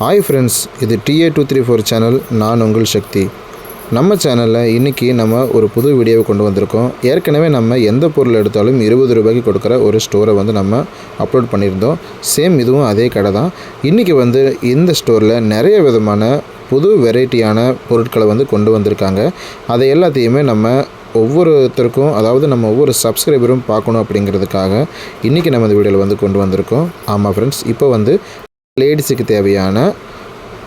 Hi friends இது TA two three four channel நான் உங்கள் சக்தி. நம்ம சேனலில் இன்றைக்கி நம்ம ஒரு புது வீடியோவை கொண்டு வந்திருக்கோம். ஏற்கனவே நம்ம எந்த பொருள் எடுத்தாலும் இருபது ரூபாய்க்கு கொடுக்குற ஒரு ஸ்டோரை வந்து நம்ம அப்லோட் பண்ணியிருந்தோம். சேம் இதுவும் அதே கடை தான். இன்றைக்கி வந்து இந்த ஸ்டோரில் நிறைய விதமான புது வெரைட்டியான பொருட்களை வந்து கொண்டு வந்திருக்காங்க. அதை எல்லாத்தையுமே நம்ம ஒவ்வொருத்தருக்கும் அதாவது நம்ம ஒவ்வொரு சப்ஸ்கிரைபரும் பார்க்கணும் அப்படிங்கிறதுக்காக இன்றைக்கி நம்ம இந்த வீடியோவில் வந்து கொண்டு வந்திருக்கோம். ஆமாம் ஃப்ரெண்ட்ஸ் இப்போ வந்து லேடிஸுக்கு தேவையான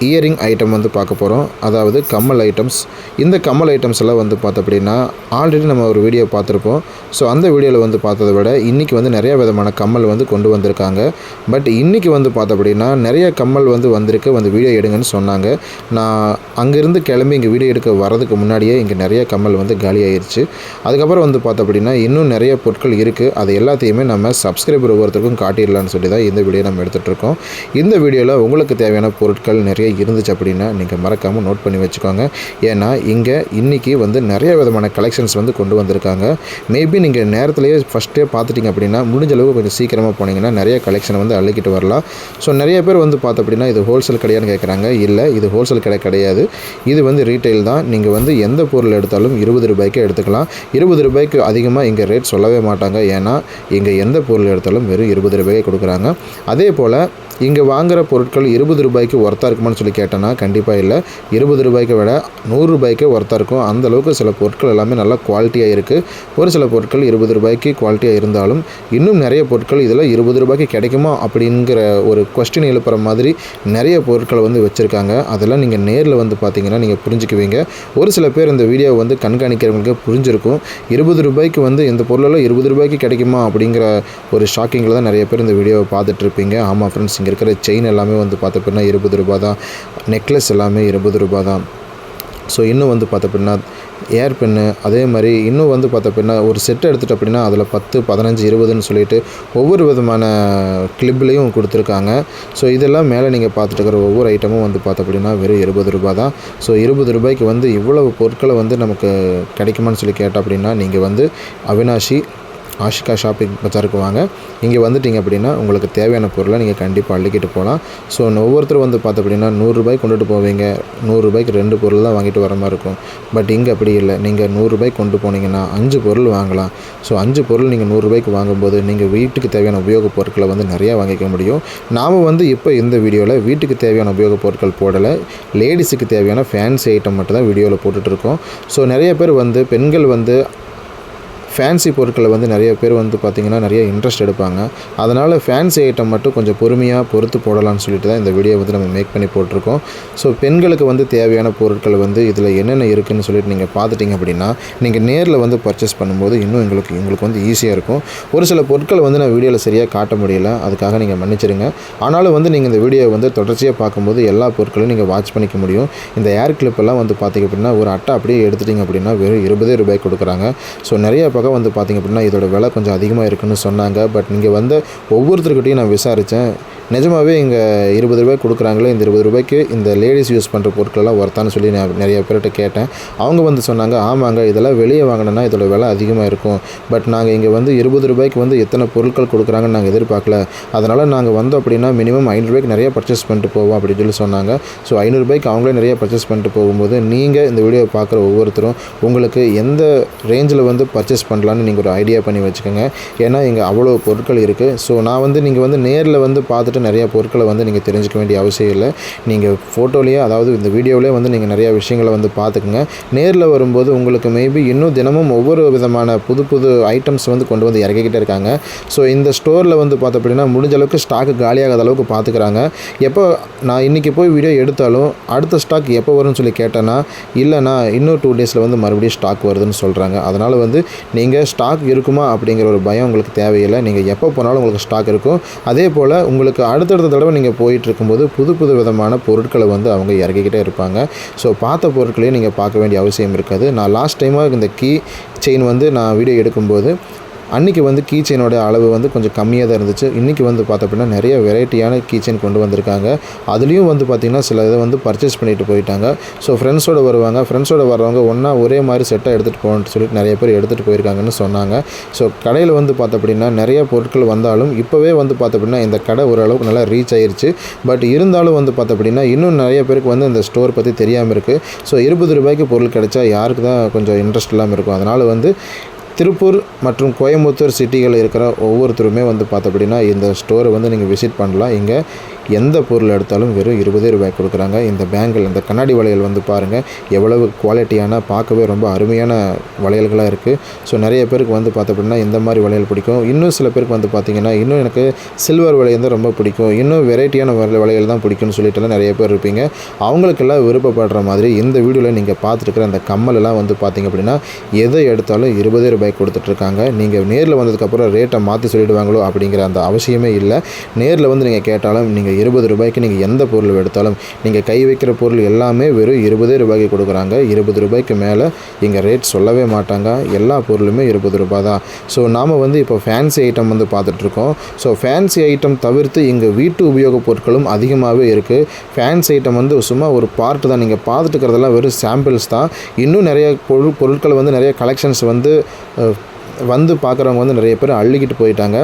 இயரிங் ஐட்டம் வந்து பார்க்க போகிறோம் அதாவது கம்மல் ஐட்டம்ஸ் இந்த கம்மல் ஐட்டம்ஸ் எல்லாம் வந்து பார்த்த அப்படின்னா ஆல்ரெடி நம்ம ஒரு வீடியோ பார்த்துருப்போம். ஸோ அந்த வீடியோவில் வந்து பார்த்ததை விட இன்றைக்கி வந்து நிறையா விதமான கம்மல் வந்து கொண்டு வந்திருக்காங்க. பட் இன்றைக்கி வந்து பார்த்த அப்படின்னா நிறைய கம்மல் வந்து வந்திருக்கு. வந்து வீடியோ எடுங்கன்னு சொன்னாங்க. நான் அங்கேருந்து கிளம்பி இங்கே வீடியோ எடுக்க வரதுக்கு முன்னாடியே இங்கே நிறைய கம்மல் வந்து காலியாயிருச்சு அதுக்கப்புறம் வந்து பார்த்த அப்படின்னா இன்னும் நிறைய பொருட்கள் இருக்குது அது எல்லாத்தையுமே நம்ம சப்ஸ்கிரைபர் ஒவ்வொருத்தருக்கும் காட்டிடலான்னு சொல்லி தான் இந்த வீடியோ நம்ம எடுத்துகிட்டு இருக்கோம். இந்த வீடியோவில் உங்களுக்கு தேவையான பொருட்கள் நிறைய இருந்துச்சு அப்படின்னா நீங்கள் மறக்காமல் நோட் பண்ணி வச்சுக்கோங்க. ஏன்னா இங்கே இன்றைக்கி வந்து நிறைய விதமான கலெக்ஷன்ஸ் வந்து கொண்டு வந்திருக்காங்க. மேபி நீங்கள் நேரத்துலேயே ஃபஸ்ட்டே பார்த்துட்டிங்க அப்படின்னா முடிஞ்ச அளவுக்கு கொஞ்சம் சீக்கிரமாக போனீங்கன்னா நிறைய கலெக்ஷனை வந்து அழுக்கிட்டு வரலாம். ஸோ நிறைய பேர் வந்து பார்த்து அப்படின்னா இது ஹோல்சேல் கடையான்னு கேட்குறாங்க இல்லை இது ஹோல்சேல் கடை கிடையாது. இது வந்து ரீட்டைல் தான். நீங்கள் வந்து எந்த பொருள் எடுத்தாலும் இருபது ரூபாய்க்கு எடுத்துக்கலாம். இருபது ரூபாய்க்கு அதிகமாக இங்கே ரேட் சொல்லவே மாட்டாங்க. ஏன்னா இங்கே எந்த பொருள் எடுத்தாலும் வெறும் இருபது ரூபாய்க்கு கொடுக்குறாங்க. அதே போல் இங்கே வாங்குகிற பொருட்கள் இருபது ரூபாய்க்கு ஒர்த்தாக இருக்குமான்னு சொல்லி கேட்டேன்னா கண்டிப்பாக இல்லை. இருபது ரூபாய்க்கு விட நூறு ரூபாய்க்கு ஒர்த்தாக இருக்கும். அந்த அளவுக்கு சில பொருட்கள் எல்லாமே நல்லா குவாலிட்டியாக இருக்குது ஒரு சில பொருட்கள் இருபது ரூபாய்க்கு குவாலிட்டியாக இருந்தாலும் இன்னும் நிறைய பொருட்கள் இதில் இருபது ரூபாய்க்கு கிடைக்குமா அப்படிங்கிற ஒரு கொஸ்டின் எழுப்புற மாதிரி நிறைய பொருட்களை வந்து வச்சுருக்காங்க. அதெல்லாம் நீங்கள் நேரில் வந்து பார்த்தீங்கன்னா நீங்கள் புரிஞ்சுக்குவீங்க. ஒரு சில பேர் இந்த வீடியோவை வந்து கண்காணிக்கிறவங்களுக்கு புரிஞ்சிருக்கும். இருபது ரூபாய்க்கு வந்து இந்த பொருளெல்லாம் இருபது ரூபாய்க்கு கிடைக்குமா அப்படிங்கிற ஒரு ஷாக்கிங்கில் தான் நிறைய பேர் இந்த வீடியோவை பார்த்துட்டு இருப்பீங்க. ஆமாம் ஃப்ரெண்ட்ஸ் இங்கே இருக்கிற செயின் எல்லாமே வந்து பார்த்தப்பன்னா இருபது ரூபா தான். நெக்லஸ் எல்லாமே இருபது ரூபா தான். ஸோ இன்னும் வந்து பார்த்த அப்படின்னா ஏர் பென்னு அதே மாதிரி இன்னும் வந்து பார்த்த அப்படின்னா ஒரு செட் எடுத்துகிட்டு அப்படின்னா அதில் பத்து பதினஞ்சு இருபதுன்னு சொல்லிட்டு ஒவ்வொரு விதமான கிளிப்லேயும் கொடுத்துருக்காங்க. ஸோ இதெல்லாம் மேலே நீங்கள் பார்த்துட்டு இருக்கிற ஒவ்வொரு ஐட்டமும் வந்து பார்த்த அப்படின்னா வெறும் இருபது ரூபா தான். ஸோ இருபது ரூபாய்க்கு வந்து இவ்வளவு பொருட்களை வந்து நமக்கு கிடைக்குமான்னு சொல்லி கேட்டால் அப்படின்னா நீங்கள் வந்து அவினாஷி ஆஷிகா ஷாப்பிங் பஜாருக்கு வாங்க. இங்கே வந்துட்டிங்க அப்படின்னா உங்களுக்கு தேவையான பொருளை நீங்கள் கண்டிப்பாக அள்ளிக்கிட்டு போகலாம் ஸோ ஒவ்வொருத்தரும் வந்து பார்த்து அப்படின்னா நூறுரூபாய் கொண்டுட்டு போவீங்க. நூறுரூபாய்க்கு ரெண்டு பொருள் தான் வாங்கிட்டு வர மாதிரி இருக்கும். பட் இங்கே அப்படி இல்லை. நீங்கள் நூறுரூபாய்க்கு கொண்டு போனீங்கன்னா அஞ்சு பொருள் வாங்கலாம். ஸோ அஞ்சு பொருள் நீங்கள் நூறுரூபாய்க்கு வாங்கும்போது நீங்கள் வீட்டுக்கு தேவையான உபயோகப் பொருட்களை வந்து நிறையா வாங்கிக்க முடியும். நாம் வந்து இப்போ இந்த வீடியோவில் வீட்டுக்கு தேவையான உபயோகப் பொருட்கள் போடலை. லேடிஸுக்கு தேவையான ஃபேன்சி ஐட்டம் மட்டும் தான் வீடியோவில் போட்டுட்ருக்கோம் ஸோ நிறைய பேர் வந்து பெண்கள் வந்து ஃபேன்சி பொருட்களை வந்து நிறைய பேர் வந்து பார்த்திங்கன்னா நிறைய இன்ட்ரெஸ்ட் எடுப்பாங்க. அதனால் ஃபேன்சி ஐட்டம் மட்டும் கொஞ்சம் பொறுமையாக பொறுத்து போடலாம்னு சொல்லிட்டு தான் இந்த வீடியோ வந்து நம்ம மேக் பண்ணி போட்டிருக்கோம். ஸோ பெண்களுக்கு வந்து தேவையான பொருட்கள் வந்து இதில் என்னென்ன இருக்குதுன்னு சொல்லிட்டு நீங்கள் பார்த்துட்டிங்க அப்படின்னா நீங்கள் நேரில் வந்து பர்ச்சேஸ் பண்ணும்போது இன்னும் எங்களுக்கு உங்களுக்கு வந்து ஈஸியாக இருக்கும். ஒரு சில பொருட்களை வந்து நான் வீடியோவில் சரியாக காட்ட முடியல. அதுக்காக நீங்கள் மன்னிச்சிடுங்க. ஆனாலும் வந்து நீங்கள் இந்த வீடியோ வந்து தொடர்ச்சியாக பார்க்கும்போது எல்லா பொருட்களையும் நீங்கள் வாட்ச் பண்ணிக்க முடியும். இந்த ஏர் கிளிப்பெல்லாம் வந்து பார்த்திங்க அப்படின்னா ஒரு அட்டை அப்படியே எடுத்துட்டிங்க அப்படின்னா வெறும் இருபதே ரூபாய் கொடுக்குறாங்க. ஸோ நிறையா பக்கம் வந்து பார்த்திங்க அப்படின்னா இதோட விலை கொஞ்சம் அதிகமாக இருக்குன்னு சொன்னாங்க. பட் நீங்கள் வந்து ஒவ்வொருத்தருக்கிட்டையும் நான் விசாரித்தேன். நிஜமாகவே இங்கே இருபது ரூபாய் கொடுக்குறாங்களே இந்த இருபது ரூபாய்க்கு இந்த லேடிஸ் யூஸ் பண்ணுற பொருட்களெல்லாம் ஒர்த்தான்னு சொல்லி நான் நிறைய பேர்கிட்ட கேட்டேன். அவங்க வந்து சொன்னாங்க ஆமாங்க இதெல்லாம் வெளியே வாங்கினோன்னா இதோட விலை அதிகமாக இருக்கும். பட் நாங்கள் இங்கே வந்து இருபது ரூபாய்க்கு வந்து எத்தனை பொருட்கள் கொடுக்குறாங்கன்னு நாங்கள் எதிர்பார்க்கல. அதனால் நாங்கள் வந்தோம் அப்படின்னா மினிமம் ஐநூறுரூபாய்க்கு நிறைய பர்ச்சேஸ் பண்ணிட்டு போவோம் அப்படின்னு சொல்லி சொன்னாங்க. ஸோ ஐநூறுரூபாய்க்கு அவங்களே நிறைய பர்ச்சேஸ் பண்ணிட்டு போகும்போது நீங்கள் இந்த வீடியோ பார்க்குற ஒவ்வொருத்தரும் உங்களுக்கு எந்த ரேஞ்சில் வந்து பர்ச்சேஸ் பண்ணலான்னு நீங்கள் ஒரு ஐடியா பண்ணி வச்சுக்கோங்க. ஏன்னா இங்கே அவ்வளோ பொருட்கள் இருக்குது ஸோ நான் வந்து நீங்கள் வந்து நேரில் வந்து பார்த்துட்டு நிறைய பொருட்களை வந்து நீங்கள் தெரிஞ்சுக்க வேண்டிய அவசியம் இல்லை. நீங்கள் ஃபோட்டோலேயே அதாவது இந்த வீடியோவிலே வந்து நீங்கள் நிறையா விஷயங்களை வந்து பார்த்துக்குங்க நேரில் வரும்போது உங்களுக்கு மேபி இன்னும் தினமும் ஒவ்வொரு விதமான புது புது ஐட்டம்ஸ் வந்து கொண்டு வந்து இறக்கிக்கிட்டே இருக்காங்க. ஸோ இந்த ஸ்டோரில் வந்து பார்த்த அப்படின்னா முடிஞ்ச அளவுக்கு ஸ்டாக்கு காலியாகாத அளவுக்கு பார்த்துக்கிறாங்க எப்போ நான் இன்றைக்கி போய் வீடியோ எடுத்தாலும் அடுத்த ஸ்டாக் எப்போ வரும்னு சொல்லி கேட்டேன்னா இல்லைனா இன்னும் டூ டேஸில் வந்து மறுபடியும் ஸ்டாக் வருதுன்னு சொல்கிறாங்க அதனால் வந்து நீங்கள் ஸ்டாக் இருக்குமா அப்படிங்கிற ஒரு பயம் உங்களுக்கு தேவையில்லை. நீங்கள் எப்போ போனாலும் உங்களுக்கு ஸ்டாக் இருக்கும். அதே போல் உங்களுக்கு அடுத்தடுத்த தடவை நீங்கள் போயிட்டுருக்கும்போது புது புது விதமான பொருட்களை வந்து அவங்க இறக்கிக்கிட்டே இருப்பாங்க. ஸோ பார்த்த பொருட்களையும் நீங்கள் பார்க்க வேண்டிய அவசியம் இருக்காது. நான் லாஸ்ட் டைமாக இந்த கீ செயின் வந்து நான் வீடியோ எடுக்கும்போது அன்றைக்கி வந்து கீ செயினோட அளவு வந்து கொஞ்சம் கம்மியாக தான் இருந்துச்சு. இன்றைக்கி வந்து பார்த்தோம் அப்படின்னா நிறைய வெரைட்டியான கீ செயின் கொண்டு வந்திருக்காங்க. அதுலேயும் வந்து பார்த்திங்கன்னா சில இதை வந்து பர்ச்சேஸ் பண்ணிட்டு போயிட்டாங்க. ஸோ ஃப்ரெண்ட்ஸோடு வருவாங்க. ஃப்ரெண்ட்ஸோடு வர்றவங்க ஒன்றா ஒரே மாதிரி செட்டாக எடுத்துகிட்டு போகணும்னு சொல்லிட்டு நிறைய பேர் எடுத்துகிட்டு போயிருக்காங்கன்னு சொன்னாங்க. ஸோ கடையில் வந்து பார்த்தோம் அப்படின்னா நிறைய பொருட்கள் வந்தாலும் இப்போவே வந்து பார்த்தோம் அப்படின்னா இந்த கடை ஓரளவுக்கு நல்லா ரீச் ஆயிருச்சு. பட் இருந்தாலும் வந்து பார்த்தோம் அப்படின்னா இன்னும் நிறைய பேருக்கு வந்து இந்த ஸ்டோர் பற்றி தெரியாமல் இருக்குது ஸோ இருபது ரூபாய்க்கு பொருள் கிடைச்சா யாருக்கு தான் கொஞ்சம் இன்ட்ரெஸ்ட் இல்லாமல் இருக்கும். அதனால் வந்து திருப்பூர் மற்றும் கோயம்புத்தூர் சிட்டிகளில் இருக்கிற ஒவ்வொருத்தருமே வந்து பார்த்தோம் அப்படின்னா இந்த ஸ்டோரை வந்து நீங்கள் விசிட் பண்ணலாம். இங்கே எந்த பொருள் எடுத்தாலும் வெறும் இருபதே ரூபாய் கொடுக்குறாங்க. இந்த பேங்கிள் இந்த கண்ணாடி வளையல் வந்து பாருங்கள் எவ்வளவு குவாலிட்டியான பார்க்கவே ரொம்ப அருமையான வளையல்களாக இருக்குது ஸோ நிறைய பேருக்கு வந்து பார்த்த அப்படின்னா இந்த மாதிரி வளையல் பிடிக்கும். இன்னும் சில பேருக்கு வந்து பார்த்திங்கன்னா இன்னும் எனக்கு சில்வர் வளையல் தான் ரொம்ப பிடிக்கும். இன்னும் வெரைட்டியான வள- வளையல் தான் பிடிக்கும்னு சொல்லிட்டுலாம் நிறைய பேர் இருப்பீங்க. அவங்களுக்கெல்லாம் விருப்பப்படுற மாதிரி இந்த வீடியோவில் நீங்கள் பார்த்துருக்குற அந்த கம்மலெல்லாம் வந்து பார்த்தீங்க அப்படின்னா எதை எடுத்தாலும் இருபதே ரூபாய் கொடுத்துட்ருக்காங்க. நீங்கள் நேரில் வந்ததுக்கப்புறம் ரேட்டை மாற்றி சொல்லிடுவாங்களோ அப்படிங்கிற அந்த அவசியமே இல்லை. நேரில் வந்து நீங்கள் கேட்டாலும் நீங்கள் இருபது ரூபாய்க்கு நீங்கள் எந்த பொருள் எடுத்தாலும் நீங்கள் கை வைக்கிற பொருள் எல்லாமே வெறும் இருபதே ரூபாய்க்கு கொடுக்குறாங்க. இருபது ரூபாய்க்கு மேலே இங்கே ரேட் சொல்லவே மாட்டாங்க. எல்லா பொருளுமே இருபது ரூபாய் தான். ஸோ நாம் வந்து இப்போ ஃபேன்சி ஐட்டம் வந்து பார்த்துட்ருக்கோம். ஸோ ஃபேன்சி ஐட்டம் தவிர்த்து இங்கே வீட்டு உபயோகப் பொருட்களும் அதிகமாகவே இருக்குது ஃபேன்சி ஐட்டம் வந்து சும்மா ஒரு பார்ட் தான். நீங்கள் பார்த்துட்டு இருக்கிறதெல்லாம் வெறும் சாம்பிள்ஸ் தான். இன்னும் நிறைய பொருள் பொருட்கள் வந்து நிறைய கலெக்ஷன்ஸ் வந்து வந்து பார்க்குறவங்க வந்து நிறைய பேர் அள்ளிக்கிட்டு போயிட்டாங்க.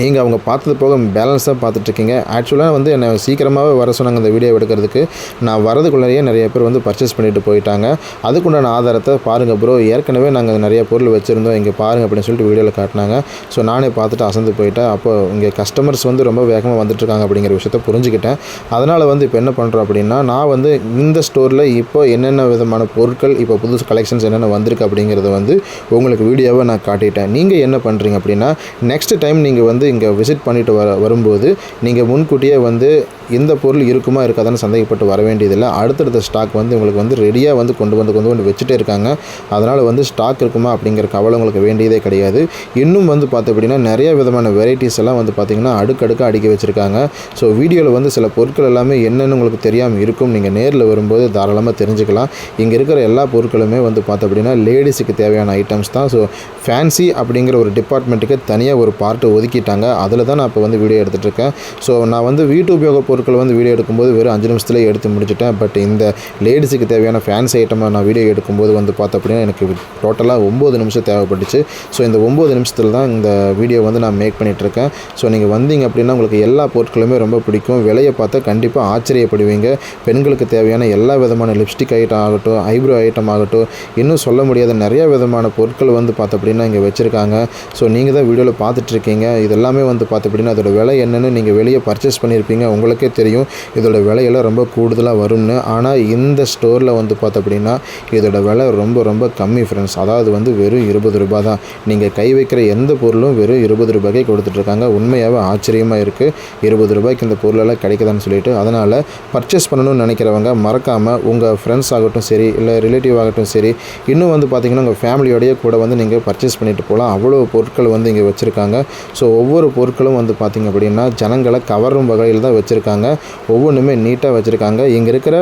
நீங்கள் அவங்க பார்த்தது போக பேலன்ஸாக பார்த்துட்ருக்கீங்க. ஆக்சுவலாக வந்து என்னை சீக்கிரமாகவே வர சொன்னாங்க இந்த வீடியோ எடுக்கிறதுக்கு. நான் வரதுக்குள்ளேயே நிறைய பேர் வந்து பர்ச்சேஸ் பண்ணிட்டு போயிட்டாங்க. அதுக்குண்டான ஆதாரத்தை பாருங்கள் ப்ரோ ஏற்கனவே நாங்கள் நிறைய பொருள் வச்சுருந்தோம். இங்கே பாருங்கள் அப்படின்னு சொல்லிட்டு வீடியோவில் காட்டினாங்க. ஸோ நானே பார்த்துட்டு அசந்து போயிட்டேன். அப்போ இங்கே கஸ்டமர்ஸ் வந்து ரொம்ப வேகமாக வந்துட்டுருக்காங்க அப்படிங்கிற விஷயத்த புரிஞ்சுக்கிட்டேன். அதனால் வந்து இப்போ என்ன பண்ணுறோம் அப்படின்னா நான் வந்து இந்த ஸ்டோரில் இப்போ என்னென்ன விதமான பொருட்கள் இப்போ புதுசு கலெக்ஷன்ஸ் என்னென்ன வந்திருக்கு அப்படிங்கிறத வந்து உங்களுக்கு வீடியோவை நான் காட்டிட்டேன். நீங்கள் என்ன பண்ணுறீங்க அப்படின்னா நெக்ஸ்ட் டைம் நீங்கள் வந்து இங்கே விசிட் பண்ணிட்டு வர வரும்போது நீங்கள் முன்கூட்டியே வந்து இந்த பொருள் இருக்குமா இருக்காதான்னு சந்தேகப்பட்டு வர வேண்டியதில்லை. அடுத்தடுத்த ஸ்டாக் வந்து உங்களுக்கு வந்து ரெடியாக வந்து கொண்டு வந்து கொண்டு வந்து வச்சுட்டே இருக்காங்க. அதனால் வந்து ஸ்டாக் இருக்குமா அப்படிங்கிற கவலை உங்களுக்கு வேண்டியதே கிடையாது. இன்னும் வந்து பார்த்து அப்படின்னா நிறைய விதமான வெரைட்டிஸ் எல்லாம் வந்து பார்த்திங்கன்னா அடுக்கடுக்காக அடிக்க வச்சுருக்காங்க. ஸோ வீடியோவில் வந்து சில பொருட்கள் எல்லாமே என்னென்னு உங்களுக்கு தெரியாமல் இருக்கும். நீங்கள் நேரில் வரும்போது தாராளமாக தெரிஞ்சுக்கலாம். இங்கே இருக்கிற எல்லா பொருட்களுமே வந்து பார்த்து அப்படின்னா லேடிஸுக்கு தேவையான ஐட்டம்ஸ் தான். ஸோ ஃபேன்சி அப்படிங்கிற ஒரு டிபார்ட்மெண்ட்டுக்கு தனியாக ஒரு பார்ட்டு ஒதுக்கிட்டாங்க. அதில் தான் நான் இப்போ வந்து வீடியோ எடுத்துகிட்டு இருக்கேன். ஸோ நான் வந்து வீட்டு உபயோக பொருட்கள் வந்து வீடியோ எடுக்கும்போது வெறும் அஞ்சு நிமிஷத்துலேயே எடுத்து முடிச்சிட்டேன். பட் இந்த லேடிஸுக்கு தேவையான ஃபேன்ஸ் ஐட்டமாக நான் வீடியோ எடுக்கும்போது வந்து பார்த்த அப்படின்னா எனக்கு டோட்டலாக ஒம்பது நிமிஷம் தேவைப்பட்டுச்சு. ஸோ இந்த ஒம்பது நிமிஷத்தில் தான் இந்த வீடியோ வந்து நான் மேக் பண்ணிகிட்ருக்கேன் ஸோ நீங்கள் வந்தீங்க அப்படின்னா உங்களுக்கு எல்லா பொருட்களுமே ரொம்ப பிடிக்கும். விலையை பார்த்தா கண்டிப்பாக ஆச்சரியப்படுவீங்க. பெண்களுக்கு தேவையான எல்லா விதமான லிப்ஸ்டிக் ஐட்டம் ஆகட்டும் ஐப்ரோ ஐட்டம் ஆகட்டும் இன்னும் சொல்ல முடியாத நிறைய விதமான பொருட்கள் வந்து பார்த்த அப்படின்னா இங்கே வச்சுருக்காங்க. ஸோ நீங்கள் தான் வீடியோவில் பார்த்துட்ருக்கீங்க இதெல்லாமே வந்து பார்த்த அப்படின்னா அதோட விலை என்னென்னு நீங்கள் வெளியே பர்ச்சேஸ் பண்ணியிருப்பீங்க. உங்களுக்கு தெரியும் இதோட விலையெல்லாம் ரொம்ப கூடுதலாக வரும்னு. ஆனால் இந்த ஸ்டோரில் வந்து பார்த்த அப்படின்னா இதோட விலை ரொம்ப ரொம்ப கம்மி ஃப்ரெண்ட்ஸ் அதாவது வந்து வெறும் இருபது ரூபாய் தான். நீங்கள் கை வைக்கிற எந்த பொருளும் வெறும் இருபது ரூபாய்க்கே கொடுத்துட்ருக்காங்க. உண்மையாகவே ஆச்சரியமாக இருக்குது இருபது ரூபாய்க்கு இந்த பொருளெல்லாம் கிடைக்குதான்னு சொல்லிட்டு. அதனால் பர்ச்சேஸ் பண்ணணும்னு நினைக்கிறவங்க மறக்காமல் உங்கள் ஃப்ரெண்ட்ஸ் ஆகட்டும் சரி இல்லை ரிலேட்டிவ் ஆகட்டும் சரி இன்னும் வந்து பார்த்திங்கன்னா உங்கள் ஃபேமிலியோடையே கூட வந்து நீங்கள் பர்ச்சேஸ் பண்ணிட்டு போகலாம். அவ்வளோ பொருட்கள் வந்து இங்கே வச்சுருக்காங்க. ஸோ ஒவ்வொரு பொருட்களும் வந்து பார்த்திங்க அப்படின்னா ஜனங்களை கவரும் வகையில் தான் வச்சுருக்காங்க. வச்சுருக்காங்க. ஒவ்வொன்றுமே நீட்டாக வச்சுருக்காங்க. இங்கே இருக்கிற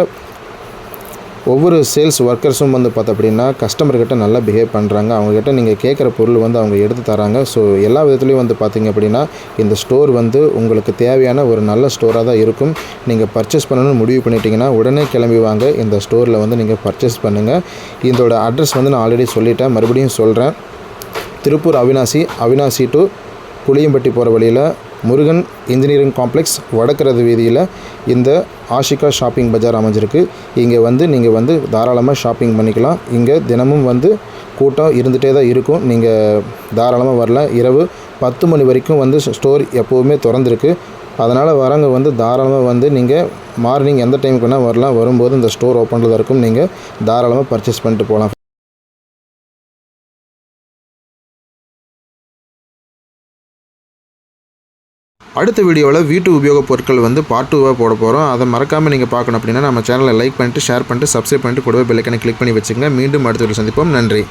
ஒவ்வொரு சேல்ஸ் ஒர்க்கர்ஸும் வந்து பார்த்த அப்படின்னா கஸ்டமர்கிட்ட நல்லா பிஹேவ் பண்ணுறாங்க அவங்கக்கிட்ட நீங்கள் கேட்குற பொருள் வந்து அவங்க எடுத்து தராங்க. ஸோ எல்லா விதத்துலையும் வந்து பார்த்தீங்க அப்படின்னா இந்த ஸ்டோர் வந்து உங்களுக்கு தேவையான ஒரு நல்ல ஸ்டோராக தான் இருக்கும். நீங்கள் பர்ச்சேஸ் பண்ணணும்னு முடிவு பண்ணிட்டீங்கன்னா உடனே கிளம்பி வாங்க. இந்த ஸ்டோரில் வந்து நீங்கள் பர்ச்சேஸ் பண்ணுங்கள் இதோட அட்ரஸ் வந்து நான் ஆல்ரெடி சொல்லிட்டேன். மறுபடியும் சொல்கிறேன் திருப்பூர் அவினாசி அவினாசி டு புளியம்பட்டி போகிற வழியில் முருகன் இன்ஜினியரிங் காம்ப்ளெக்ஸ் வடக்கரது வீதியில் இந்த ஆஷிகா ஷாப்பிங் பஜார் அமைஞ்சிருக்கு. இங்கே வந்து நீங்கள் வந்து தாராளமாக ஷாப்பிங் பண்ணிக்கலாம். இங்கே தினமும் வந்து கூட்டம் இருந்துகிட்டே தான் இருக்கும். நீங்கள் தாராளமாக வரலாம் இரவு பத்து மணி வரைக்கும் வந்து ஸ்டோர் எப்போவுமே திறந்துருக்கு. அதனால் வரவங்க வந்து தாராளமாக வந்து நீங்கள் மார்னிங் எந்த டைமுக்கு வேணால் வரலாம். வரும்போது இந்த ஸ்டோர் ஓப்பனில் தான் இருக்கும். நீங்கள் தாராளமாக பர்ச்சேஸ் பண்ணிட்டு போகலாம் அடுத்த வீடியோவில் வீட்டு உபயோகப் பொருட்கள் வந்து பார்ட் டூவாக போட போகிறோம் அதை மறக்காமல் நீங்கள் பார்க்கணும் அப்படின்னா நம்ம சேனலை லைக் பண்ணிட்டு ஷேர் பண்ணிட்டு சப்ஸ்கிரைப் பண்ணிட்டு கூடவே பெல்லைக்கனை கிளிக் பண்ணி வச்சுங்க மீண்டும் அடுத்த வீடியோ சந்திப்போம். நன்றி.